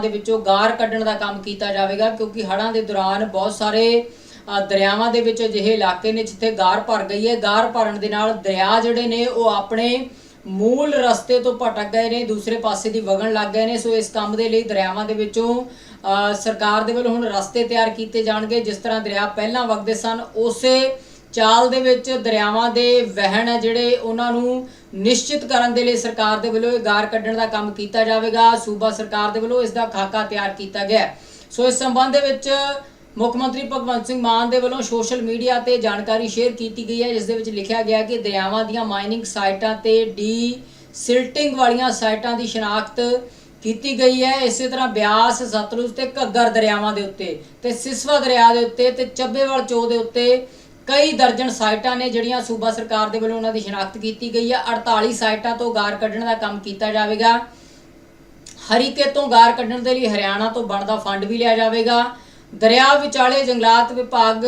ਦੇ ਵਿੱਚੋਂ ਗਾਰ ਕੱਢਣ ਦਾ ਕੰਮ ਕੀਤਾ ਜਾਵੇਗਾ, ਕਿਉਂਕਿ ਹੜ੍ਹਾਂ ਦੇ ਦੌਰਾਨ ਬਹੁਤ ਸਾਰੇ ਦਰਿਆਵਾਂ ਦੇ ਵਿੱਚ ਅਜਿਹੇ ਇਲਾਕੇ ਨੇ ਜਿੱਥੇ ਗਾਰ ਭਰ ਗਈ ਹੈ। ਗਾਰ ਭਰਨ ਦੇ ਨਾਲ ਦਰਿਆ ਜਿਹੜੇ ਨੇ, ਉਹ ਆਪਣੇ ਮੂਲ ਰਸਤੇ ਤੋਂ ਭਟਕ ਗਏ ਨੇ, ਦੂਸਰੇ ਪਾਸੇ ਦੀ ਵਗਣ ਲੱਗ ਗਏ ਨੇ। ਸੋ ਇਸ ਕੰਮ ਦੇ ਲਈ ਦਰਿਆਵਾਂ ਦੇ ਵਿੱਚੋਂ ਸਰਕਾਰ ਦੇ ਵੱਲੋਂ ਹੁਣ ਰਸਤੇ ਤਿਆਰ ਕੀਤੇ ਜਾਣਗੇ। ਜਿਸ ਤਰ੍ਹਾਂ ਦਰਿਆ ਪਹਿਲਾਂ ਵਗਦੇ ਸਨ, ਉਸੇ ਚਾਲ ਦੇ ਵਿੱਚ ਦਰਿਆਵਾਂ ਦੇ ਵਹਿਣ ਹੈ ਜਿਹੜੇ ਉਹਨਾਂ ਨੂੰ ਨਿਸ਼ਚਿਤ ਕਰਨ ਦੇ ਲਈ ਸਰਕਾਰ ਦੇ ਵੱਲੋਂ ਇਹ ਗਾਰ ਕੱਢਣ ਦਾ ਕੰਮ ਕੀਤਾ ਜਾਵੇਗਾ। ਸੂਬਾ ਸਰਕਾਰ ਦੇ ਵੱਲੋਂ ਇਸ ਦਾ ਖਾਕਾ ਤਿਆਰ ਕੀਤਾ ਗਿਆ ਸੋ ਇਸ ਸੰਬੰਧ ਦੇ ਵਿੱਚ ਮੁੱਖ ਮੰਤਰੀ ਭਗਵੰਤ ਸਿੰਘ ਮਾਨ ਦੇ ਵੱਲੋਂ ਸੋਸ਼ਲ ਮੀਡੀਆ ਤੇ ਜਾਣਕਾਰੀ ਸ਼ੇਅਰ ਕੀਤੀ ਗਈ ਹੈ। ਜਿਸ ਦੇ ਵਿੱਚ ਲਿਖਿਆ ਗਿਆ ਕਿ ਦਰਿਆਵਾਂ ਦੀਆਂ ਮਾਈਨਿੰਗ ਸਾਈਟਾਂ ਤੇ ਡੀ ਸਿਲਟਿੰਗ ਵਾਲੀਆਂ ਸਾਈਟਾਂ ਦੀ ਸ਼ਨਾਖਤ ਕੀਤੀ ਗਈ ਹੈ। ਇਸੇ ਤਰ੍ਹਾਂ ਬਿਆਸ, ਸਤਲੁਜ ਤੇ ਘੱਗਰ ਦਰਿਆਵਾਂ ਦੇ ਉੱਤੇ ਤੇ ਸਿਸਵਾ ਦਰਿਆ ਦੇ ਉੱਤੇ ਤੇ ਚੱਬੇਵਾਲ ਚੋ ਦੇ ਉੱਤੇ ਕਈ ਦਰਜਨ ਸਾਈਟਾਂ ਨੇ ਜਿਹੜੀਆਂ ਸੂਬਾ ਸਰਕਾਰ ਦੇ ਵੱਲੋਂ ਉਹਨਾਂ ਦੀ ਸ਼ਨਾਖਤ ਕੀਤੀ ਗਈ ਹੈ 48 ਸਾਈਟਾਂ ਤੋਂ ਗਾਰ ਕੱਢਣ ਦਾ ਕੰਮ ਕੀਤਾ ਜਾਵੇਗਾ। ਹਰੀਕੇ ਤੋਂ ਗਾਰ ਕੱਢਣ ਦੇ ਲਈ ਹਰਿਆਣਾ ਤੋਂ ਬਣਦਾ ਫੰਡ ਵੀ ਲਿਆ ਜਾਵੇਗਾ। ਦਰਿਆ ਵਿਚਾਲੇ ਜੰਗਲਾਤ ਵਿਭਾਗ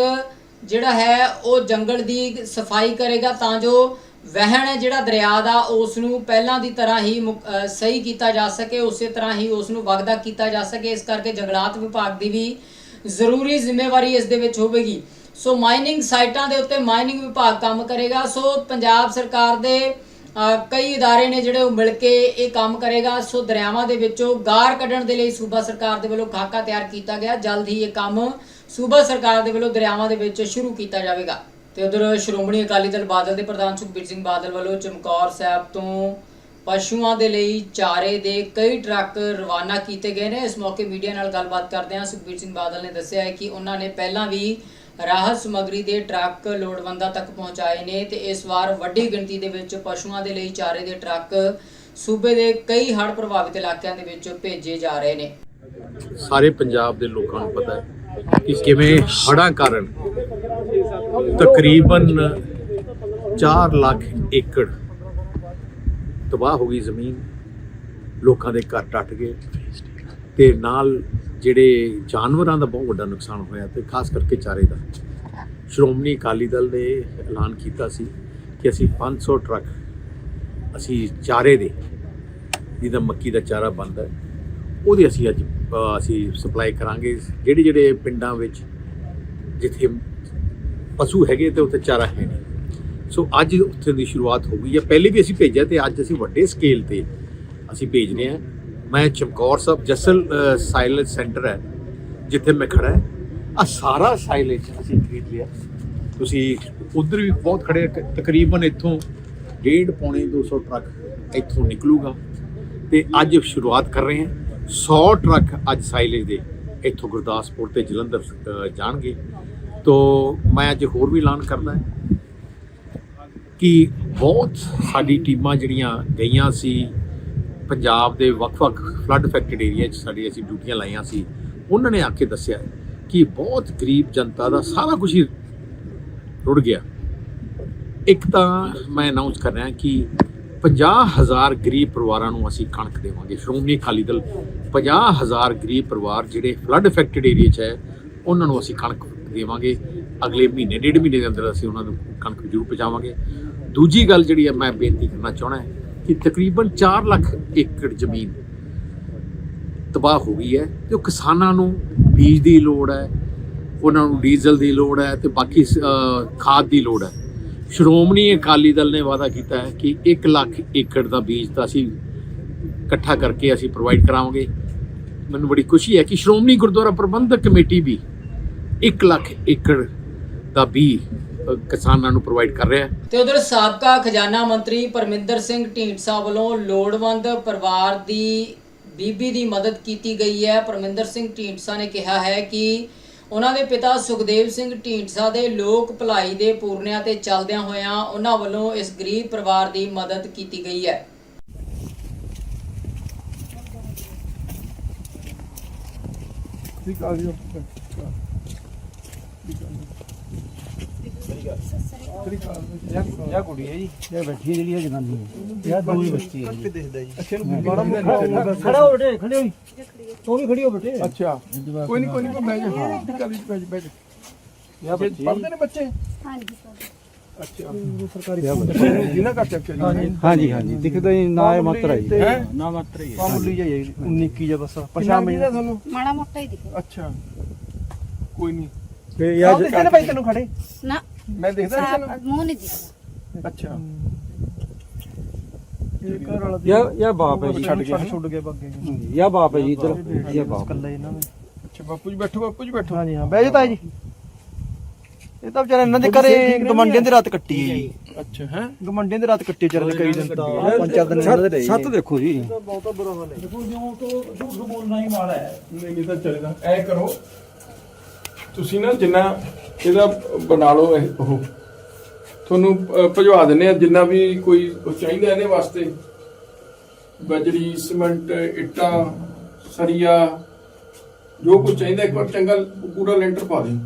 ਜਿਹੜਾ ਹੈ, ਉਹ ਜੰਗਲ ਦੀ ਸਫ਼ਾਈ ਕਰੇਗਾ ਤਾਂ ਜੋ ਵਹਿਣ ਹੈ ਜਿਹੜਾ ਦਰਿਆ ਦਾ ਉਸ ਨੂੰ ਪਹਿਲਾਂ ਦੀ ਤਰ੍ਹਾਂ ਹੀ ਮੁਕ- ਸਹੀ ਕੀਤਾ ਜਾ ਸਕੇ, ਉਸੇ ਤਰ੍ਹਾਂ ਹੀ ਉਸ ਨੂੰ ਵਗਦਾ ਕੀਤਾ ਜਾ ਸਕੇ। ਇਸ ਕਰਕੇ ਜੰਗਲਾਤ ਵਿਭਾਗ ਦੀ ਵੀ ਜ਼ਰੂਰੀ ਜ਼ਿੰਮੇਵਾਰੀ ਇਸ ਦੇ ਵਿੱਚ ਹੋਵੇਗੀ। ਸੋ ਮਾਈਨਿੰਗ ਸਾਈਟਾਂ ਦੇ ਉੱਤੇ ਮਾਈਨਿੰਗ ਵਿਭਾਗ ਕੰਮ ਕਰੇਗਾ ਸੋ ਪੰਜਾਬ ਸਰਕਾਰ ਦੇ ਅ, ਕਈ ادارے ਨੇ ਜਿਹੜੇ ਉਹ ਮਿਲ ਕੇ ਇਹ ਕੰਮ ਕਰੇਗਾ ਸੋ ਦਰਿਆਵਾਂ ਦੇ ਵਿੱਚੋਂ ਗਾਰ ਕੱਢਣ ਦੇ ਲਈ ਸੂਬਾ ਸਰਕਾਰ ਦੇ ਵੱਲੋਂ ਖਾਕਾ ਤਿਆਰ ਕੀਤਾ ਗਿਆ ਜਲਦ ਹੀ ਇਹ ਕੰਮ ਸੂਬਾ ਸਰਕਾਰ ਦੇ ਵੱਲੋਂ ਦਰਿਆਵਾਂ ਦੇ ਵਿੱਚ ਸ਼ੁਰੂ ਕੀਤਾ ਜਾਵੇਗਾ ਤੇ ਉਧਰ ਸ਼੍ਰੋਮਣੀ ਅਕਾਲੀ ਦਲ ਬਾਦਲ ਦੇ ਪ੍ਰਧਾਨ ਸੁਖਬੀਰ ਸਿੰਘ ਬਾਦਲ ਵੱਲੋਂ ਚਮਕੌਰ ਸਾਹਿਬ ਤੋਂ ਪਸ਼ੂਆਂ ਦੇ ਲਈ ਚਾਰੇ ਦੇ ਕਈ ਟਰੱਕ ਰਵਾਨਾ ਕੀਤੇ ਗਏ ਨੇ ਇਸ ਮੌਕੇ ਮੀਡੀਆ ਨਾਲ ਗੱਲਬਾਤ ਕਰਦਿਆਂ ਸੁਖਬੀਰ ਸਿੰਘ ਬਾਦਲ ਨੇ ਦੱਸਿਆ ਹੈ ਕਿ ਉਹਨਾਂ ਨੇ ਪਹਿਲਾਂ ਵੀ ਰਾਹਤ ਸਮੱਗਰੀ ਦੇ ਟਰੱਕ ਲੋੜਵੰਦਾਂ ਤੱਕ ਪਹੁੰਚਾਏ ਨੇ ਤੇ ਇਸ ਵਾਰ ਵੱਡੀ ਗਿਣਤੀ ਦੇ ਵਿੱਚ ਪਸ਼ੂਆਂ ਦੇ ਲਈ ਚਾਰੇ ਦੇ ਟਰੱਕ ਸੂਬੇ ਦੇ ਕਈ ਹੜ੍ਹ ਪ੍ਰਭਾਵਿਤ ਇਲਾਕਿਆਂ ਦੇ ਵਿੱਚ ਭੇਜੇ ਜਾ ਰਹੇ ਨੇ। ਸਾਰੇ ਪੰਜਾਬ ਦੇ ਲੋਕਾਂ ਨੂੰ ਪਤਾ ਹੈ ਕਿ ਕਿਵੇਂ ਹੜ੍ਹਾਂ ਕਾਰਨ ਤਕਰੀਬਨ 4 ਲੱਖ ਏਕੜ ਤਬਾਹ ਹੋ ਗਈ ਜ਼ਮੀਨ। ਲੋਕਾਂ ਦੇ ਘਰ ਟੱਟ ਗਏ ਤੇ ਨਾਲ ਜਿਹੜੇ ਜਾਨਵਰਾਂ ਦਾ ਬਹੁਤ ਵੱਡਾ ਨੁਕਸਾਨ ਹੋਇਆ ਤੇ ਖਾਸ ਕਰਕੇ ਚਾਰੇ ਦਾ। ਸ਼੍ਰੋਮਣੀ ਅਕਾਲੀ ਦਲ ਨੇ ਐਲਾਨ ਕੀਤਾ ਸੀ ਕਿ ਅਸੀਂ 500 ਟਰੱਕ ਅਸੀਂ ਚਾਰੇ ਦੇ, ਜਿਹਦਾ ਮੱਕੀ ਦਾ ਚਾਰਾ ਬਣਦਾ ਹੈ, ਉਹਦੀ ਅਸੀਂ ਅੱਜ ਅਸੀਂ ਸਪਲਾਈ ਕਰਾਂਗੇ। ਜਿਹੜੇ ਜਿਹੜੇ ਪਿੰਡਾਂ ਵਿੱਚ ਜਿੱਥੇ ਪਸ਼ੂ ਹੈਗੇ ਤੇ ਉੱਥੇ ਚਾਰਾ ਹੈ ਨਹੀਂ। ਸੋ ਅੱਜ ਉੱਥੇ ਦੀ ਸ਼ੁਰੂਆਤ ਹੋ ਗਈ ਹੈ। ਪਹਿਲੇ ਵੀ ਅਸੀਂ ਭੇਜਿਆ ਤੇ ਅੱਜ ਅਸੀਂ ਵੱਡੇ ਸਕੇਲ ਤੇ ਅਸੀਂ ਭੇਜ ਰਹੇ ਹਾਂ। ਮੈਂ ਚਮਕੌਰ ਸਾਹਿਬ ਜਸਲ ਸਾਇਲੈਂਸ ਸੈਂਟਰ ਹੈ, ਜਿੱਥੇ ਮੈਂ ਖੜਾ ਹੈ। ਆ ਸਾਰਾ ਸਾਇਲੈਂਸ ਅਸੀਂ ਖਰੀਦ ਲਿਆ। ਤੁਸੀਂ ਉਧਰ ਵੀ ਬਹੁਤ ਖੜੇ ਤਕਰੀਬਨ ਇੱਥੋਂ ਡੇਢ ਪੌਣੇ 200 ਟਰੱਕ ਇੱਥੋਂ ਨਿਕਲੂਗਾ। ਤੇ ਅੱਜ ਸ਼ੁਰੂਆਤ ਕਰ ਰਹੇ ਹਾਂ। 100 ਟਰੱਕ ਅੱਜ ਸਾਇਲੇਜ ਦੇ ਇੱਥੋਂ ਗੁਰਦਾਸਪੁਰ ਤੇ ਜਲੰਧਰ ਜਾਣਗੇ। ਤੋ ਮੈਂ ਅੱਜ ਹੋਰ ਵੀ ਐਲਾਨ ਕਰਦਾ ਕਿ ਬਹੁਤ ਸਾਡੀ ਟੀਮਾਂ ਜਿਹੜੀਆਂ ਗਈਆਂ ਸੀ ਪੰਜਾਬ ਦੇ ਵੱਖ-ਵੱਖ ਫਲੱਡ ਅਫੈਕਟਡ ਏਰੀਆ 'ਚ ਸਾਡੀ ਅਸੀਂ ਡਿਊਟੀਆਂ ਲਾਈਆਂ ਸੀ, ਉਹਨਾਂ ਨੇ ਆ ਕੇ ਦੱਸਿਆ ਕਿ ਬਹੁਤ ਗਰੀਬ ਜਨਤਾ ਦਾ ਸਾਰਾ ਕੁਝ ਹੀ ਰੁੜ ਗਿਆ। ਇੱਕ ਤਾਂ ਮੈਂ ਅਨਾਉਂਸ ਕਰ ਰਿਹਾ ਕਿ 50000 ਗਰੀਬ ਪਰਿਵਾਰਾਂ ਨੂੰ ਅਸੀਂ ਕਣਕ ਦੇਵਾਂਗੇ, ਸ਼੍ਰੋਮਣੀ ਅਕਾਲੀ ਦਲ 50000 ਗਰੀਬ ਪਰਿਵਾਰ ਜਿਹੜੇ ਫਲੱਡ ਅਫੈਕਟਡ ਏਰੀਆ 'ਚ ਹੈ, ਉਹਨਾਂ ਨੂੰ ਅਸੀਂ ਕਣਕ ਦੇਵਾਂਗੇ। ਅਗਲੇ ਮਹੀਨੇ, ਡੇਢ ਮਹੀਨੇ ਦੇ ਅੰਦਰ ਅਸੀਂ ਉਹਨਾਂ ਨੂੰ ਕਣਕ ਜ਼ਰੂਰ ਪਹੁੰਚਾਵਾਂਗੇ। ਦੂਜੀ ਗੱਲ ਜਿਹੜੀ ਹੈ, ਮੈਂ ਬੇਨਤੀ ਕਰਨਾ ਚਾਹਣਾ ਹੈ ਕਿ ਤਕਰੀਬਨ 4 ਲੱਖ ਏਕੜ ਜ਼ਮੀਨ ਤਬਾਹ ਹੋ ਗਈ ਹੈ ਤੇ ਉਹ ਕਿਸਾਨਾਂ ਨੂੰ ਬੀਜ ਦੀ ਲੋੜ ਹੈ, ਉਹਨਾਂ ਨੂੰ ਡੀਜ਼ਲ ਦੀ ਲੋੜ ਹੈ ਤੇ ਬਾਕੀ ਖਾਦ ਦੀ ਲੋੜ ਹੈ। ਸ਼੍ਰੋਮਣੀ ਅਕਾਲੀ ਦਲ ਨੇ ਵਾਅਦਾ ਕੀਤਾ ਹੈ ਕਿ 1 ਲੱਖ ਏਕੜ ਦਾ ਬੀਜ ਤਾਂ ਅਸੀਂ ਇਕੱਠਾ ਕਰਕੇ ਅਸੀਂ ਪ੍ਰੋਵਾਈਡ ਕਰਾਵਾਂਗੇ। ਮੈਨੂੰ ਬੜੀ ਖੁਸ਼ੀ ਹੈ ਕਿ ਸ਼੍ਰੋਮਣੀ ਗੁਰਦੁਆਰਾ ਪ੍ਰਬੰਧਕ ਕਮੇਟੀ ਵੀ 1 ਲੱਖ ਏਕੜ ਦਾ ਬੀਜ ਕਿਸਾਨਾਂ ਨੂੰ ਪ੍ਰੋਵਾਈਡ ਕਰ ਰਿਹਾ ਹੈ। ਤੇ ਉਧਰ ਸਾਬਕਾ ਖਜ਼ਾਨਾ ਮੰਤਰੀ ਪਰਮਿੰਦਰ ਸਿੰਘ ਢੀਂਡਸਾ ਵੱਲੋਂ ਲੋੜਵੰਦ ਪਰਿਵਾਰ ਦੀ ਬੀਬੀ ਦੀ ਮਦਦ ਕੀਤੀ ਗਈ ਹੈ। ਪਰਮਿੰਦਰ ਸਿੰਘ ਢੀਂਡਸਾ ਨੇ ਕਿਹਾ ਹੈ ਕਿ ਉਹਨਾਂ ਦੇ ਪਿਤਾ ਸੁਖਦੇਵ ਸਿੰਘ ਢੀਂਡਸਾ ਦੇ ਲੋਕ ਭਲਾਈ ਦੇ ਪੂਰਨਿਆਂ ਤੇ ਚੱਲਦਿਆਂ ਹੋਇਆਂ ਉਹਨਾਂ ਵੱਲੋਂ ਇਸ ਗਰੀਬ ਪਰਿਵਾਰ ਦੀ ਮਦਦ ਕੀਤੀ ਗਈ ਹੈ। ਠੀਕ ਆ ਜੀ ਇਹ ਕੁੜੀ ਹੈ ਜੀ ਇਹ ਬੈਠੀ ਜਿਹੜੀ ਇਹ ਜਨਾਨੀ ਹੈ ਇਹ ਦੋ ਹੀ ਹੈ ਜੀ ਅੱਛਾ ਨੂੰ ਬੜਾ ਮੁੱਖਾ ਖੜਾ ਹੋ ਬੇਟੇ ਖੜੇ ਹੋਈ ਤੂੰ ਵੀ ਖੜੀ ਹੋ ਬੇਟੇ ਅੱਛਾ ਕੋਈ ਨਹੀਂ ਕੋਈ ਨਹੀਂ ਮੈਂ ਜਾ। ਹਾਂ ਠੀਕ ਬੈਠ ਬੈਠ ਇਹ ਬੱਚੇ ਪੜਦੇ ਨੇ ਬੱਚੇ ਹਾਂਜੀ ਅੱਛਾ ਸਰਕਾਰੀ ਜਿੰਨਾ ਘੱਟ ਚੱਕਿਆ ਜੀ ਹਾਂਜੀ ਹਾਂਜੀ ਦਿਖਦਾ ਹੀ ਨਾ ਇਹ ਮਾਤਰਾ ਜੀ ਨਾ ਮਾਤਰਾ ਹੀ ਮਾਮੂਲੀ ਜਿਹਾ 19 ਕੀ ਜਿਹਾ ਬਸ ਪਛਾਣ ਮੈਂ ਮਾੜਾ ਮੋਟਾ ਹੀ ਦਿਖੇ ਅੱਛਾ ਕੋਈ ਨਹੀਂ ਫੇ ਯਾਰ ਦਿਖਦੇ ਨੇ ਭਾਈ ਤੈਨੂੰ ਖੜੇ? ਨਾ। ਮੈਂ ਦੇਖਦਾ ਨਹੀਂ ਸਾਫ਼ ਮੂੰਹ ਨਹੀਂ ਦਿਖਦਾ ਅੱਛਾ। ਇਹ ਘਰ ਵਾਲਾ ਯਾ ਯਾ ਬਾਪ ਹੈ ਜੀ। ਛੱਡ ਗਿਆ। ਛੱਡ ਗਿਆ ਬੱਗੇ। ਯਾ ਬਾਪ ਹੈ ਜੀ ਇਧਰ ਯਾ ਬਾਪ ਕੱਲਾ ਇਹਨਾਂ ਨੇ ਅੱਛਾ ਬਾਪੂ ਜੀ ਬੈਠੋ ਬਾਪੂ ਜੀ ਬੈਠੋ। ਹਾਂਜੀ ਹਾਂ ਬਹਿ ਜਾ ਤਾਈ ਜੀ। ਇਹ ਤਾਂ ਵਿਚਾਰੇ ਇਹਨਾਂ ਦੇ ਘਰੇ ਗਮੰਡੀਆਂ ਦੀ ਰਾਤ ਕੱਟੀ ਹੈ ਜੀ। ਅੱਛਾ ਹੈ? ਗਮੰਡੀਆਂ ਦੀ ਰਾਤ ਕੱਟੀ ਵਿਚਾਰੇ ਦੇ ਕਈ ਦਿਨ ਪੰਜ ਚਾਰ ਦਿਨ ਇਹਨਾਂ ਦੇ ਰਹੇ ਸੱਤ ਦੇਖੋ ਜੀ। ਬਹੁਤਾ ਬੁਰਾ ਹਾਲ ਹੈ। ਦੇਖੋ ਜਿਉਂ ਤੋਂ ਝੂਠ ਬੋਲਣਾ ਹੀ ਮਾੜਾ ਹੈ। ਨਹੀਂ ਨਹੀਂ ਤਾਂ ਚੱਲੇਗਾ। ਐ ਕਰੋ ਤੁਸੀਂ ਨਾ ਜਿੰਨਾ ਇਹਦਾ ਬਣਾ ਲਓ ਇਹ ਉਹ। ਤੁਹਾਨੂੰ ਅ, ਭਜਵਾ ਦਿੰਨੇ ਆ ਜਿੰਨਾ ਵੀ ਕੋਈ ਉਹ ਚਾਹੀਦਾ ਇਹਦੇ ਵਾਸਤੇ। ਬਜਰੀ ਸੀਮੈਂਟ ਇੱਟਾਂ ਸਰੀਆ ਜੋ ਕੁਝ ਚਾਹੀਦਾ ਇੱਕ ਵਾਰ ਚੰਗਾ ਪੂਰਾ ਲੈਂਟਰ ਪਾ ਦਿਓ।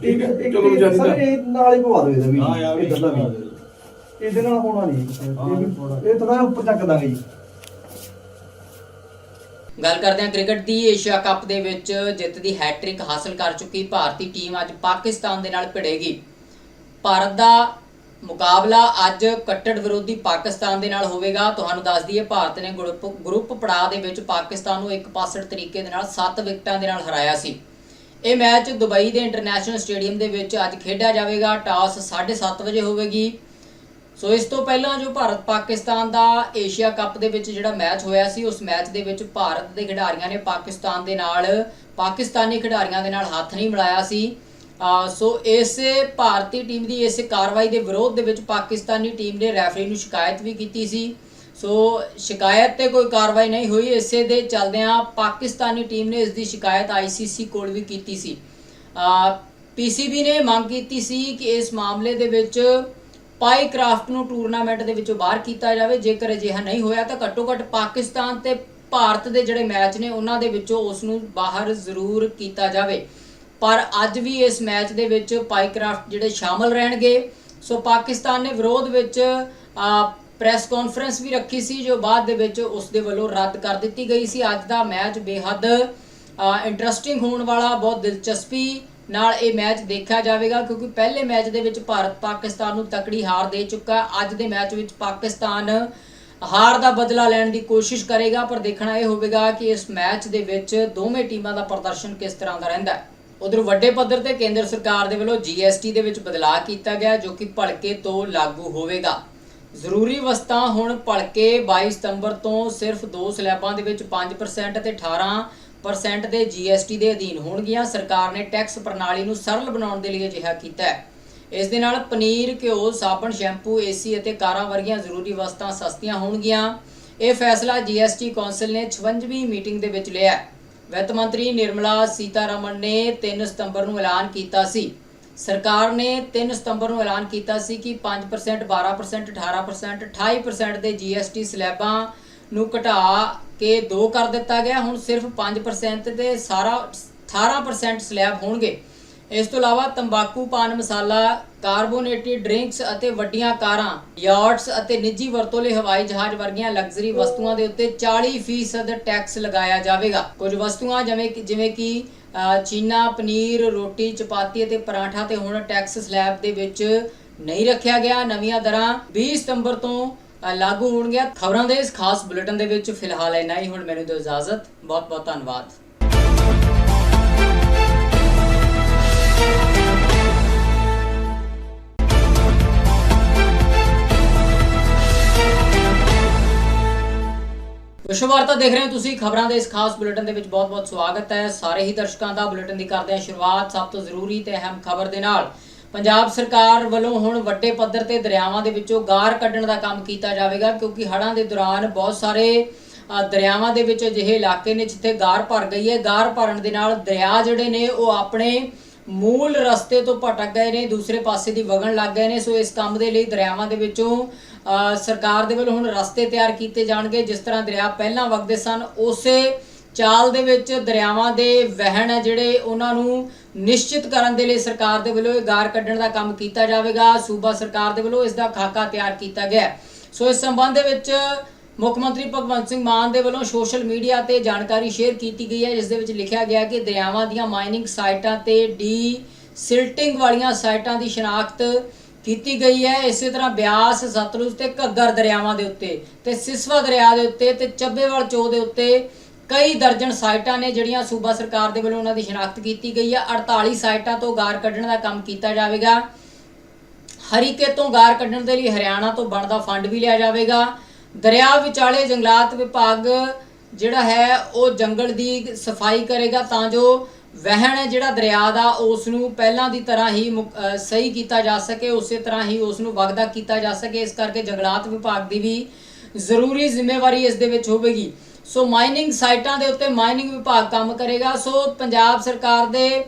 ਠੀਕ ਹੈ। ਚਲੋ ਵਿਚਾਰੀ ਦਾ। ਇਹ ਨਾਲ ਹੀ ਪਵਾ ਦਿਓ ਇਹਦਾ ਵੀ। ਹਾਂ ਯਾਰ ਇਹਦਾ ਵੀ। ਇਹਦੇ ਨਾਲ ਹੋਣਾ ਨਹੀਂ। ਇਹ- ਇਹ ਥੋੜਾ ਉੱਪਰ ਚੱਕ ਦਾਂਗੇ ਜੀ ਗੱਲ ਕਰਦੇ ਹਾਂ ਕ੍ਰਿਕਟ ਦੀ, ਏਸ਼ੀਆ ਕੱਪ ਦੇ ਵਿੱਚ ਜਿੱਤ ਦੀ ਹੈਟ੍ਰਿਕ ਹਾਸਲ ਕਰ ਚੁੱਕੀ ਭਾਰਤੀ ਟੀਮ ਅੱਜ ਪਾਕਿਸਤਾਨ ਦੇ ਨਾਲ ਭਿੜੇਗੀ। ਭਾਰਤ ਦਾ ਮੁਕਾਬਲਾ ਅੱਜ ਕੱਟੜ ਵਿਰੋਧੀ ਪਾਕਿਸਤਾਨ ਦੇ ਨਾਲ ਹੋਵੇਗਾ। ਤੁਹਾਨੂੰ ਦੱਸ ਦਈਏ, ਭਾਰਤ ਨੇ ਗਰੁੱਪ ਗਰੁੱਪ ਪੜਾਅ ਦੇ ਵਿੱਚ ਪਾਕਿਸਤਾਨ ਨੂੰ ਇੱਕ ਪਾਸੜ ਤਰੀਕੇ ਦੇ ਨਾਲ 7 ਵਿਕਟਾਂ ਦੇ ਨਾਲ ਹਰਾਇਆ ਸੀ। ਇਹ ਮੈਚ ਦੁਬਈ ਦੇ ਇੰਟਰਨੈਸ਼ਨਲ ਸਟੇਡੀਅਮ ਦੇ ਵਿੱਚ ਅੱਜ ਖੇਡਿਆ ਜਾਵੇਗਾ। ਟਾਸ 7:30 ਵਜੇ ਹੋਵੇਗੀ। ਸੋ ਇਸ ਤੋਂ ਪਹਿਲਾਂ ਜੋ ਭਾਰਤ ਪਾਕਿਸਤਾਨ ਦਾ ਏਸ਼ੀਆ ਕੱਪ ਦੇ ਵਿੱਚ ਜਿਹੜਾ ਮੈਚ ਹੋਇਆ ਸੀ, ਉਸ ਮੈਚ ਦੇ ਵਿੱਚ ਭਾਰਤ ਦੇ ਖਿਡਾਰੀਆਂ ਨੇ ਪਾਕਿਸਤਾਨ ਦੇ ਨਾਲ ਪਾਕਿਸਤਾਨੀ ਖਿਡਾਰੀਆਂ ਦੇ ਨਾਲ ਹੱਥ ਨਹੀਂ ਮਿਲਾਇਆ ਸੀ। ਸੋ ਇਸੇ ਭਾਰਤੀ ਟੀਮ ਦੀ ਇਸ ਕਾਰਵਾਈ ਦੇ ਵਿਰੋਧ ਦੇ ਵਿੱਚ ਪਾਕਿਸਤਾਨੀ ਟੀਮ ਨੇ ਰੈਫਰੀ ਨੂੰ ਸ਼ਿਕਾਇਤ ਵੀ ਕੀਤੀ ਸੀ। ਸੋ ਸ਼ਿਕਾਇਤ ਤੇ ਕੋਈ ਕਾਰਵਾਈ ਨਹੀਂ ਹੋਈ, ਇਸੇ ਦੇ ਚੱਲਦਿਆਂ ਪਾਕਿਸਤਾਨੀ ਟੀਮ ਨੇ ਇਸ ਦੀ ਸ਼ਿਕਾਇਤ ਆਈਸੀਸੀ ਕੋਲ ਵੀ ਕੀਤੀ ਸੀ। ਪੀਸੀਬੀ ਨੇ ਮੰਗ ਕੀਤੀ ਸੀ ਕਿ ਇਸ ਮਾਮਲੇ ਦੇ ਵਿੱਚ ਪਾਈ ਕ੍ਰਾਫਟ ਨੂੰ ਟੂਰਨਾਮੈਂਟ ਦੇ ਵਿੱਚੋਂ ਬਾਹਰ ਕੀਤਾ ਜਾਵੇ। ਜੇਕਰ ਅਜਿਹਾ ਨਹੀਂ ਹੋਇਆ ਤਾਂ ਘੱਟੋ ਘੱਟ ਪਾਕਿਸਤਾਨ ਤੇ ਭਾਰਤ ਦੇ ਜਿਹੜੇ ਮੈਚ ਨੇ, ਉਹਨਾਂ ਦੇ ਵਿੱਚੋਂ ਉਸ ਨੂੰ ਬਾਹਰ ਜ਼ਰੂਰ ਕੀਤਾ ਜਾਵੇ। ਪਰ ਅੱਜ ਵੀ ਇਸ ਮੈਚ ਦੇ ਵਿੱਚ ਪਾਈ ਕ੍ਰਾਫਟ ਜਿਹੜੇ ਸ਼ਾਮਲ ਰਹਿਣਗੇ। ਸੋ ਪਾਕਿਸਤਾਨ ਨੇ ਵਿਰੋਧ ਵਿੱਚ ਪ੍ਰੈਸ ਕਾਨਫਰੰਸ ਵੀ ਰੱਖੀ ਸੀ, ਜੋ ਬਾਅਦ ਦੇ ਵਿੱਚ ਉਸ ਦੇ ਵੱਲੋਂ ਰੱਦ ਕਰ ਦਿੱਤੀ ਗਈ ਸੀ। ਅੱਜ ਦਾ ਮੈਚ ਬੇਹੱਦ ਇੰਟਰਸਟਿੰਗ ਹੋਣ ਵਾਲਾ, ਬਹੁਤ ਦਿਲਚਸਪੀ ਨਾਲ ਇਹ ਮੈਚ ਦੇਖਿਆ ਜਾਵੇਗਾ, ਕਿਉਂਕਿ ਪਹਿਲੇ ਮੈਚ ਦੇ ਵਿੱਚ ਭਾਰਤ ਪਾਕਿਸਤਾਨ ਨੂੰ ਤਕੜੀ ਹਾਰ ਦੇ ਚੁੱਕਾ ਅੱਜ ਦੇ ਮੈਚ ਵਿੱਚ ਪਾਕਿਸਤਾਨ ਹਾਰ ਦਾ ਬਦਲਾ ਲੈਣ ਦੀ ਕੋਸ਼ਿਸ਼ ਕਰੇਗਾ, ਪਰ ਦੇਖਣਾ ਇਹ ਹੋਵੇਗਾ ਕਿ ਇਸ ਮੈਚ ਦੇ ਵਿੱਚ ਦੋਵੇਂ ਟੀਮਾਂ ਦਾ ਪ੍ਰਦਰਸ਼ਨ ਕਿਸ ਤਰ੍ਹਾਂ ਦਾ ਰਹਿੰਦਾ ਹੈ। ਉਧਰ ਵੱਡੇ ਪੱਧਰ ਤੇ ਕੇਂਦਰ ਸਰਕਾਰ ਦੇ ਵੱਲੋਂ GST ਦੇ ਵਿੱਚ ਬਦਲਾਅ ਕੀਤਾ ਗਿਆ ਜੋ ਕਿ ਭਲਕੇ ਤੋਂ ਲਾਗੂ ਹੋਵੇਗਾ। ਜ਼ਰੂਰੀ ਵਸਤਾਂ ਹੁਣ ਭਲਕੇ 22 ਸਤੰਬਰ ਤੋਂ ਸਿਰਫ ਦੋ ਸਲੈਬਾਂ ਦੇ ਵਿੱਚ 5% ਅਤੇ 18% ਦੇ GST ਦੇ ਅਧੀਨ ਹੋਣਗੀਆਂ। ਸਰਕਾਰ ਨੇ ਟੈਕਸ ਪ੍ਰਣਾਲੀ ਨੂੰ ਸਰਲ ਬਣਾਉਣ ਦੇ ਲਈ ਅਜਿਹਾ ਕੀਤਾ ਹੈ। ਇਸ ਦੇ ਨਾਲ ਪਨੀਰ, ਘਿਓ, ਸਾਬਣ, ਸ਼ੈਂਪੂ ਏਸੀ ਅਤੇ ਕਾਰਾਂ ਵਰਗੀਆਂ ਜ਼ਰੂਰੀ ਵਸਤਾਂ ਸਸਤੀਆਂ ਹੋਣਗੀਆਂ। ਇਹ ਫੈਸਲਾ GST ਕੌਂਸਲ ਨੇ 56ਵੀਂ ਮੀਟਿੰਗ ਦੇ ਵਿੱਚ ਲਿਆ ਵਿੱਤ ਮੰਤਰੀ ਨਿਰਮਲਾ ਸੀਤਾਰਮਨ ਨੇ 3 ਸਤੰਬਰ ਨੂੰ ਐਲਾਨ ਕੀਤਾ ਸੀ। ਸਰਕਾਰ ਨੇ 3 ਸਤੰਬਰ ਨੂੰ ਐਲਾਨ ਕੀਤਾ ਸੀ ਕਿ 5% 12% 18% 28% ਦੇ GST ਸਲੈਬਾਂ ਨੂੰ ਘਟਾ ਕੇ 2 ਕਰ ਦਿੱਤਾ ਗਿਆ। ਹੁਣ ਸਿਰਫ 5% ਤੇ ਸਾਰਾ 18% ਸਲੈਬ ਹੋਣਗੇ। ਇਸ ਤੋਂ ਇਲਾਵਾ ਤੰਬਾਕੂ ਪਾਨ ਮਸਾਲਾ, ਕਾਰਬੋਨੇਟਿਡ ਡਰਿੰਕਸ ਅਤੇ ਵੱਡੀਆਂ ਕਾਰਾਂ, ਯਾਰਡਸ ਅਤੇ ਨਿੱਜੀ ਵਰਤੋਂ ਲਈ ਹਵਾਈ ਜਹਾਜ਼ ਵਰਗੀਆਂ ਲਗਜ਼ਰੀ ਵਸਤੂਆਂ ਦੇ ਉੱਤੇ 40% ਟੈਕਸ ਲਗਾਇਆ ਜਾਵੇਗਾ। ਕੁਝ ਵਸਤੂਆਂ ਜਿਵੇਂ ਕਿ ਜਿਵੇਂ ਕਿ ਚੀਨਾ, ਪਨੀਰ, ਰੋਟੀ, ਚਪਾਤੀ ਅਤੇ ਪਰਾਂਠਾ ਤੇ ਹੁਣ ਟੈਕਸ ਸਲੈਬ ਦੇ ਵਿੱਚ ਨਹੀਂ ਰੱਖਿਆ ਗਿਆ। ਨਵੀਆਂ ਦਰਾਂ 20 ਸਤੰਬਰ ਤੋਂ ਲਾਗੂ ਹੋਣਗੀਆਂ ਖਬਰਾਂ ਦੇ ਇਸ ਖਾਸ ਬੁਲੇਟਿਨ ਦੇ ਵਿੱਚ। ਫਿਲਹਾਲ ਇੰਨਾ ਹੀ। ਹੁਣ ਮੈਨੂੰ ਦਿਓ ਇਜਾਜ਼ਤ। ਬਹੁਤ ਬਹੁਤ ਧੰਨਵਾਦ। ਵਿਸ਼ਵ ਵਾਰਤਾ ਦੇਖ ਰਹੇ ਹੋ ਤੁਸੀਂ, ਖਬਰਾਂ ਦੇ ਇਸ ਖਾਸ ਬੁਲੇਟਿਨ ਦੇ ਵਿੱਚ ਬਹੁਤ-ਬਹੁਤ ਸਵਾਗਤ ਹੈ। ਸਾਰੇ ਹੀ ਦਰਸ਼ਕਾਂ ਦਾ ਬੁਲੇਟਿਨ ਦੀ ਕਰਦੇ ਹਾਂ ਸ਼ੁਰੂਆਤ। ਸਭ ਤੋਂ ਜ਼ਰੂਰੀ ਤੇ ਅਹਿਮ ਖਬਰ ਦੇ ਨਾਲ ਪੰਜਾਬ ਸਰਕਾਰ ਵੱਲੋਂ ਹੁਣ ਵੱਡੇ ਪੱਧਰ ਤੇ ਦਰਿਆਵਾਂ ਦੇ ਵਿੱਚੋਂ ਗਾਰ ਕੱਢਣ ਦਾ ਕੰਮ ਕੀਤਾ ਜਾਵੇਗਾ, ਕਿਉਂਕਿ ਹੜ੍ਹਾਂ ਦੇ ਦੌਰਾਨ ਬਹੁਤ ਸਾਰੇ ਦਰਿਆਵਾਂ ਦੇ ਵਿੱਚ ਅਜਿਹੇ ਇਲਾਕੇ ਨੇ ਜਿੱਥੇ ਗਾਰ ਭਰ ਗਈ ਹੈ। ਗਾਰ ਭਰਨ ਦੇ ਨਾਲ ਦਰਿਆ ਜਿਹੜੇ ਨੇ, ਉਹ ਆਪਣੇ ਮੂਲ ਰਸਤੇ ਤੋਂ ਭਟਕ ਗਏ ਨੇ, ਦੂਸਰੇ ਪਾਸੇ ਦੀ ਵਗਣ ਲੱਗ ਗਏ ਨੇ। ਸੋ ਇਸ ਕੰਮ ਦੇ ਲਈ ਦਰਿਆਵਾਂ ਦੇ ਵਿੱਚੋਂ ਸਰਕਾਰ ਦੇ ਵੱਲੋਂ ਹੁਣ ਰਸਤੇ ਤਿਆਰ ਕੀਤੇ ਜਾਣਗੇ। ਜਿਸ ਤਰ੍ਹਾਂ ਦਰਿਆ ਪਹਿਲਾਂ ਵਗਦੇ ਸਨ, ਉਸੇ ਚਾਲ ਦੇ ਵਿੱਚ ਦਰਿਆਵਾਂ ਦੇ ਵਹਿਣ ਹੈ ਜਿਹੜੇ ਉਹਨਾਂ ਨੂੰ ਨਿਸ਼ਚਿਤ ਕਰਨ ਦੇ ਲਈ ਸਰਕਾਰ ਦੇ ਵੱਲੋਂ ਇਹ ਗਾਰ ਕੱਢਣ ਦਾ ਕੰਮ ਕੀਤਾ ਜਾਵੇਗਾ। ਸੂਬਾ ਸਰਕਾਰ ਦੇ ਵੱਲੋਂ ਇਸ ਦਾ ਖਾਕਾ ਤਿਆਰ ਕੀਤਾ ਗਿਆ ਸੋ ਇਸ ਸੰਬੰਧ ਦੇ ਵਿੱਚ ਮੁੱਖ ਮੰਤਰੀ ਭਗਵੰਤ ਸਿੰਘ ਮਾਨ ਦੇ ਵੱਲੋਂ ਸੋਸ਼ਲ ਮੀਡੀਆ ਤੇ ਜਾਣਕਾਰੀ ਸ਼ੇਅਰ ਕੀਤੀ ਗਈ ਹੈ, ਜਿਸ ਦੇ ਵਿੱਚ ਲਿਖਿਆ ਗਿਆ ਕਿ ਦਰਿਆਵਾਂ ਦੀਆਂ ਮਾਈਨਿੰਗ ਸਾਈਟਾਂ ਤੇ ਡੀ ਸਿਲਟਿੰਗ ਵਾਲੀਆਂ ਸਾਈਟਾਂ ਦੀ ਸ਼ਨਾਖਤ ਕੀਤੀ ਗਈ ਹੈ। ਇਸੇ ਤਰ੍ਹਾਂ ਬਿਆਸ, ਸਤਲੁਜ ਤੇ ਘੱਗਰ ਦਰਿਆਵਾਂ ਦੇ ਉੱਤੇ ਤੇ ਸਿਸਵਾ ਦਰਿਆ ਦੇ ਉੱਤੇ ਤੇ ਚੱਬੇਵਾਲ ਚੋ ਦੇ ਉੱਤੇ ਕਈ ਦਰਜਨ ਸਾਈਟਾਂ ਨੇ ਜਿਹੜੀਆਂ ਸੂਬਾ ਸਰਕਾਰ ਦੇ ਵੱਲੋਂ ਉਹਨਾਂ ਦੀ ਸ਼ਨਾਖਤ ਕੀਤੀ ਗਈ ਹੈ 48 ਸਾਈਟਾਂ ਤੋਂ ਗਾਰ ਕੱਢਣ ਦਾ ਕੰਮ ਕੀਤਾ ਜਾਵੇਗਾ। ਹਰੀਕੇ ਤੋਂ ਗਾਰ ਕੱਢਣ ਦੇ ਲਈ ਹਰਿਆਣਾ ਤੋਂ ਬਣਦਾ ਫੰਡ ਵੀ ਲਿਆ ਜਾਵੇਗਾ। ਦਰਿਆ ਵਿਚਾਲੇ ਜੰਗਲਾਤ ਵਿਭਾਗ ਜਿਹੜਾ ਹੈ, ਉਹ ਜੰਗਲ ਦੀ ਸਫ਼ਾਈ ਕਰੇਗਾ ਤਾਂ ਜੋ ਵਹਿਣ ਹੈ ਜਿਹੜਾ ਦਰਿਆ ਦਾ ਉਸ ਨੂੰ ਪਹਿਲਾਂ ਦੀ ਤਰ੍ਹਾਂ ਹੀ ਮੁਕ- ਸਹੀ ਕੀਤਾ ਜਾ ਸਕੇ, ਉਸੇ ਤਰ੍ਹਾਂ ਹੀ ਉਸ ਨੂੰ ਵਗਦਾ ਕੀਤਾ ਜਾ ਸਕੇ। ਇਸ ਕਰਕੇ ਜੰਗਲਾਤ ਵਿਭਾਗ ਦੀ ਵੀ ਜ਼ਰੂਰੀ ਜ਼ਿੰਮੇਵਾਰੀ ਇਸ ਦੇ ਵਿੱਚ ਹੋਵੇਗੀ। ਸੋ ਮਾਈਨਿੰਗ ਸਾਈਟਾਂ ਦੇ ਉੱਤੇ ਮਾਈਨਿੰਗ ਵਿਭਾਗ ਕੰਮ ਕਰੇਗਾ। ਸੋ ਪੰਜਾਬ ਸਰਕਾਰ ਦੇ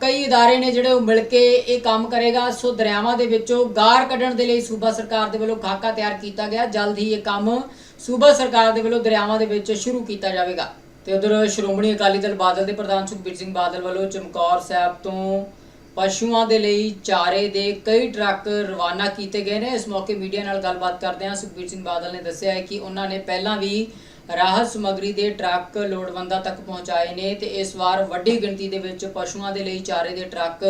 ਕਈ ਇਦਾਰੇ ਨੇ ਜਿਹੜੇ ਉਹ ਮਿਲ ਕੇ ਇਹ ਕੰਮ ਕਰੇਗਾ। ਸੋ ਦਰਿਆਵਾਂ ਦੇ ਵਿੱਚੋਂ ਗਾਰ ਕੱਢਣ ਦੇ ਲਈ ਸੂਬਾ ਸਰਕਾਰ ਦੇ ਵੱਲੋਂ ਖਾਕਾ ਤਿਆਰ ਕੀਤਾ ਗਿਆ। ਜਲਦ ਹੀ ਇਹ ਕੰਮ ਸੂਬਾ ਸਰਕਾਰ ਦੇ ਵੱਲੋਂ ਦਰਿਆਵਾਂ ਦੇ ਵਿੱਚ ਸ਼ੁਰੂ ਕੀਤਾ ਜਾਵੇਗਾ। ਤੇ ਉਧਰ ਸ਼੍ਰੋਮਣੀ ਅਕਾਲੀ ਦਲ ਬਾਦਲ ਦੇ ਪ੍ਰਧਾਨ ਸੁਖਬੀਰ ਸਿੰਘ ਬਾਦਲ ਵੱਲੋਂ ਚਮਕੌਰ ਸਾਹਿਬ ਤੋਂ ਪਸ਼ੂਆਂ ਦੇ ਲਈ ਚਾਰੇ ਦੇ ਕਈ ਟਰੱਕ ਰਵਾਨਾ ਕੀਤੇ ਗਏ ਨੇ। ਇਸ ਮੌਕੇ ਮੀਡੀਆ ਨਾਲ ਗੱਲਬਾਤ ਕਰਦੇ ਹਾਂ ਸੁਖਬੀਰ ਸਿੰਘ ਬਾਦਲ ਨੇ ਦੱਸਿਆ ਹੈ ਕਿ ਉਹਨਾਂ ਨੇ ਪਹਿਲਾਂ ਵੀ ਰਾਹਤ ਸਮੱਗਰੀ ਦੇ ਟਰੱਕ ਲੋੜਵੰਦਾਂ ਤੱਕ ਪਹੁੰਚਾਏ ਨੇ ਤੇ ਇਸ ਵਾਰ ਵੱਡੀ ਗਿਣਤੀ ਦੇ ਵਿੱਚ ਪਸ਼ੂਆਂ ਦੇ ਲਈ ਚਾਰੇ ਦੇ ਟਰੱਕ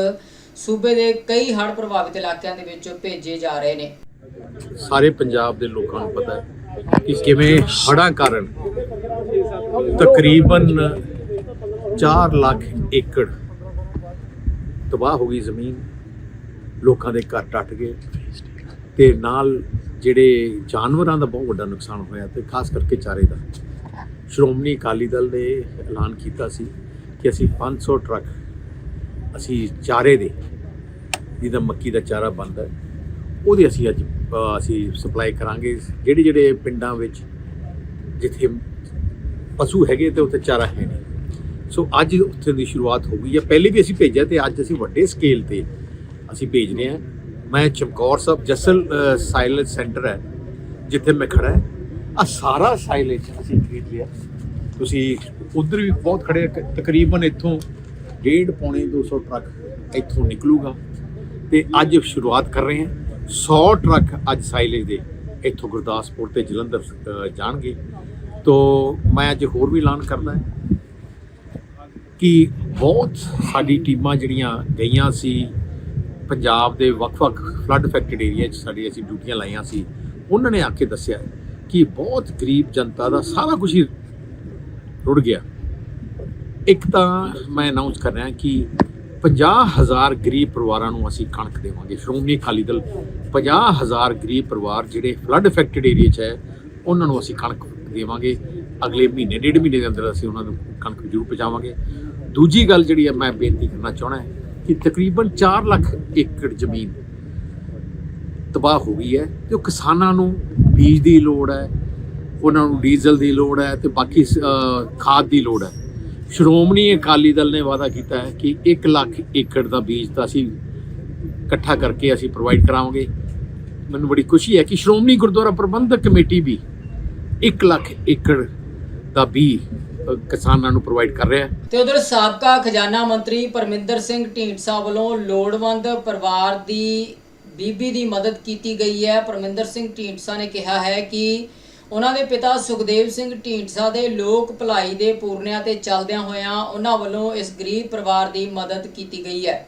ਸੂਬੇ ਦੇ ਕਈ ਹੜ੍ਹ ਪ੍ਰਭਾਵਿਤ ਇਲਾਕਿਆਂ ਦੇ ਵਿੱਚ ਭੇਜੇ ਜਾ ਰਹੇ ਨੇ। ਸਾਰੇ ਪੰਜਾਬ ਦੇ ਲੋਕਾਂ ਨੂੰ ਪਤਾ ਹੈ ਕਿ ਕਿਵੇਂ ਹੜ੍ਹਾਂ ਕਾਰਨ ਤਕਰੀਬਨ 4 ਲੱਖ ਏਕੜ ਤਬਾਹ ਹੋ ਗਈ ਜ਼ਮੀਨ, ਲੋਕਾਂ ਦੇ ਘਰ ਟੱਟ ਗਏ ਤੇ ਨਾਲ ਜਿਹੜੇ ਜਾਨਵਰਾਂ ਦਾ ਬਹੁਤ ਵੱਡਾ ਨੁਕਸਾਨ ਹੋਇਆ ਤੇ ਖਾਸ ਕਰਕੇ ਚਾਰੇ ਦਾ। ਸ਼੍ਰੋਮਣੀ ਅਕਾਲੀ ਦਲ ਨੇ ਐਲਾਨ ਕੀਤਾ ਸੀ ਕਿ ਅਸੀਂ 500 ਟਰੱਕ ਅਸੀਂ ਚਾਰੇ ਦੇ, ਜਿਹਦਾ ਮੱਕੀ ਦਾ ਚਾਰਾ ਬਣਦਾ ਹੈ, ਉਹਦੀ ਅਸੀਂ ਅੱਜ ਅਸੀਂ ਸਪਲਾਈ ਕਰਾਂਗੇ। ਜਿਹੜੇ ਜਿਹੜੇ ਪਿੰਡਾਂ ਵਿੱਚ ਜਿੱਥੇ ਪਸ਼ੂ ਹੈਗੇ ਤੇ ਉੱਥੇ ਚਾਰਾ ਹੈ ਨਹੀਂ। ਸੋ ਅੱਜ ਉੱਥੇ ਦੀ ਸ਼ੁਰੂਆਤ ਹੋ ਗਈ ਹੈ। ਪਹਿਲੇ ਵੀ ਅਸੀਂ ਭੇਜਿਆ ਤੇ ਅੱਜ ਅਸੀਂ ਵੱਡੇ ਸਕੇਲ ਤੇ ਅਸੀਂ ਭੇਜ ਰਹੇ ਹਾਂ। ਮੈਂ ਚਮਕੌਰ ਸਾਹਿਬ ਜਸਲ ਸਾਇਲੈਂਸ ਸੈਂਟਰ ਹੈ, ਜਿੱਥੇ ਮੈਂ ਖੜਾ ਹੈ। ਆ ਸਾਰਾ ਸਾਇਲੈਂਸ ਅਸੀਂ ਖਰੀਦ ਲਿਆ। ਤੁਸੀਂ ਉਧਰ ਵੀ ਬਹੁਤ ਖੜੇ ਤਕਰੀਬਨ ਇੱਥੋਂ ਡੇਢ ਪੌਣੇ 200 ਟਰੱਕ ਇੱਥੋਂ ਨਿਕਲੂਗਾ। ਤੇ ਅੱਜ ਸ਼ੁਰੂਆਤ ਕਰ ਰਹੇ ਹਾਂ। 100 ਟਰੱਕ ਅੱਜ ਸਾਇਲੇਜ ਦੇ ਇੱਥੋਂ ਗੁਰਦਾਸਪੁਰ ਤੇ ਜਲੰਧਰ ਜਾਣਗੇ। ਤੋ ਮੈਂ ਅੱਜ ਹੋਰ ਵੀ ਐਲਾਨ ਕਰਦਾ ਕਿ ਬਹੁਤ ਸਾਡੀ ਟੀਮਾਂ ਜਿਹੜੀਆਂ ਗਈਆਂ ਸੀ ਪੰਜਾਬ ਦੇ ਵੱਖ-ਵੱਖ ਫਲੱਡ ਅਫੈਕਟਡ ਏਰੀਆ 'ਚ ਸਾਡੀ ਅਸੀਂ ਡਿਊਟੀਆਂ ਲਾਈਆਂ ਸੀ, ਉਹਨਾਂ ਨੇ ਆ ਕੇ ਦੱਸਿਆ ਕਿ ਬਹੁਤ ਗਰੀਬ ਜਨਤਾ ਦਾ ਸਾਰਾ ਕੁਝ ਹੀ ਰੁੜ ਗਿਆ। ਇੱਕ ਤਾਂ ਮੈਂ ਅਨਾਉਂਸ ਕਰ ਰਿਹਾ ਕਿ 50000 ਗਰੀਬ ਪਰਿਵਾਰਾਂ ਨੂੰ ਅਸੀਂ ਕਣਕ ਦੇਵਾਂਗੇ। ਸ਼੍ਰੋਮਣੀ ਅਕਾਲੀ ਦਲ 50000 ਗਰੀਬ ਪਰਿਵਾਰ ਜਿਹੜੇ ਫਲੱਡ ਅਫੈਕਟਡ ਏਰੀਆ 'ਚ ਹੈ, ਉਹਨਾਂ ਨੂੰ ਅਸੀਂ ਕਣਕ ਦੇਵਾਂਗੇ। ਅਗਲੇ ਮਹੀਨੇ, ਡੇਢ ਮਹੀਨੇ ਦੇ ਅੰਦਰ ਅਸੀਂ ਉਹਨਾਂ ਨੂੰ ਕਣਕ ਜ਼ਰੂਰ ਪਹੁੰਚਾਵਾਂਗੇ। ਦੂਜੀ ਗੱਲ ਜਿਹੜੀ ਹੈ, ਮੈਂ ਬੇਨਤੀ ਕਰਨਾ ਚਾਹਣਾ ਹੈ ਕਿ ਤਕਰੀਬਨ 4 ਲੱਖ ਏਕੜ ਜ਼ਮੀਨ ਤਬਾਹ ਹੋ ਗਈ ਹੈ ਤੇ ਉਹ ਕਿਸਾਨਾਂ ਨੂੰ ਬੀਜ ਦੀ ਲੋੜ ਹੈ, ਉਹਨਾਂ ਨੂੰ ਡੀਜ਼ਲ ਦੀ ਲੋੜ ਹੈ ਤੇ ਬਾਕੀ ਖਾਦ ਦੀ ਲੋੜ ਹੈ। ਸ਼੍ਰੋਮਣੀ ਅਕਾਲੀ ਦਲ ਨੇ ਵਾਅਦਾ ਕੀਤਾ ਹੈ ਕਿ 1 ਲੱਖ ਏਕੜ ਦਾ ਬੀਜ ਤਾਂ ਅਸੀਂ ਇਕੱਠਾ ਕਰਕੇ ਅਸੀਂ ਪ੍ਰੋਵਾਈਡ ਕਰਾਵਾਂਗੇ। ਮੈਨੂੰ ਬੜੀ ਖੁਸ਼ੀ ਹੈ ਕਿ ਸ਼੍ਰੋਮਣੀ ਗੁਰਦੁਆਰਾ ਪ੍ਰਬੰਧਕ ਕਮੇਟੀ ਵੀ 1 ਲੱਖ ਏਕੜ ਦਾ ਬੀਜ ਕਿਸਾਨਾਂ ਨੂੰ ਪ੍ਰੋਵਾਈਡ ਕਰ ਰਿਹਾ ਹੈ। ਤੇ ਉਧਰ ਸਾਬਕਾ ਖਜ਼ਾਨਾ ਮੰਤਰੀ ਪਰਮਿੰਦਰ ਸਿੰਘ ਢੀਂਡਸਾ ਵੱਲੋਂ ਲੋੜਵੰਦ ਪਰਿਵਾਰ ਦੀ ਬੀਬੀ ਦੀ ਮਦਦ ਕੀਤੀ ਗਈ ਹੈ। ਪਰਮਿੰਦਰ ਸਿੰਘ ਢੀਂਡਸਾ ਨੇ ਕਿਹਾ ਹੈ ਕਿ ਉਹਨਾਂ ਦੇ ਪਿਤਾ ਸੁਖਦੇਵ ਸਿੰਘ ਢੀਂਡਸਾ ਦੇ ਲੋਕ ਭਲਾਈ ਦੇ ਪੂਰਨਿਆਂ ਤੇ ਚੱਲਦਿਆਂ ਹੋਇਆਂ ਉਹਨਾਂ ਵੱਲੋਂ ਇਸ ਗਰੀਬ ਪਰਿਵਾਰ ਦੀ ਮਦਦ ਕੀਤੀ ਗਈ ਹੈ।